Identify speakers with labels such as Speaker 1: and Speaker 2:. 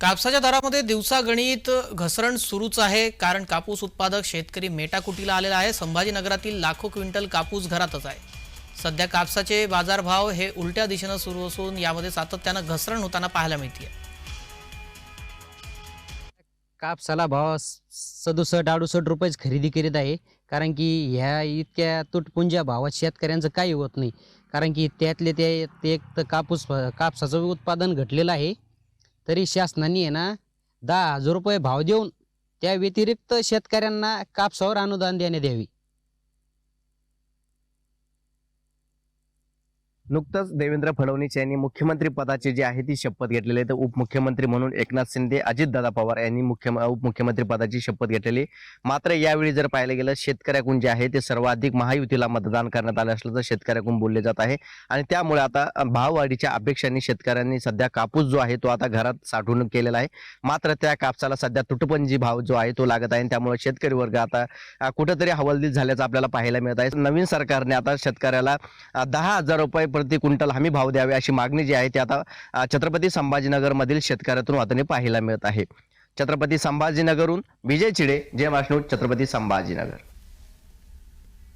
Speaker 1: कापसाच्या दरामध्ये दिवसागणित घसरण सुरूच आहे. कारण कापूस उत्पादक शेतकरी मेटाकुटीला आलेला आहे. संभाजीनगरातील लाखो क्विंटल कापूस घरातच आहे. सध्या कापसाचे बाजारभाव हे उलट्या दिशेनं सुरू असून यामध्ये सातत्यानं घसरण होताना पाहायला मिळते
Speaker 2: कापसाला भाव सदुसष्ट अडुसष्ट रुपयेच खरेदी करीत आहे. कारण की ह्या इतक्या तुटपुंज्या भावात शेतकऱ्यांचं काही होत नाही. कारण की त्यातले ते ते एक तर कापूस कापसाचं उत्पादन घटलेलं आहे. तरी शासनाने आहे ना दहा हजार रुपये भाव देऊन त्या व्यतिरिक्त शेतकऱ्यांना कापसावर अनुदान देण्यात यावी.
Speaker 3: नुकतंच देवेंद्र फडणवीस यांनी मुख्यमंत्री पदाची जी आहे ती शपथ घेतलेली आहे. तर उपमुख्यमंत्री म्हणून एकनाथ शिंदे अजितदादा पवार यांनी मुख्य उपमुख्यमंत्री पदाची शपथ घेतलेली मात्र यावेळी जर पाहायला गेलं शेतकऱ्याकडून जे आहे ते सर्वाधिक महायुतीला मतदान करण्यात आलं असल्याचं शेतकऱ्याकडून बोलले जात आहे. आणि त्यामुळे आता भाववाढीच्या अपेक्षांनी शेतकऱ्यांनी सध्या कापूस जो आहे तो आता घरात साठवणूक केलेला आहे. मात्र त्या कापसाला सध्या तुटपंजी भाव जो आहे तो लागत आहे. आणि त्यामुळे शेतकरी वर्ग आता कुठंतरी हवालदिल झाल्याचं आपल्याला पाहायला मिळत आहे. नवीन सरकारने आता शेतकऱ्याला दहा हजार रुपये प्रति क्विंटल हमी भाव द्यावे अशी मागणी जी आहे ती आता छत्रपती संभाजीनगरमधील शेतकऱ्यातून वाताने पाहायला मिळत आहे. छत्रपती संभाजीनगरहून विजय चिडे जय महाराष्ट्र छत्रपती संभाजीनगर.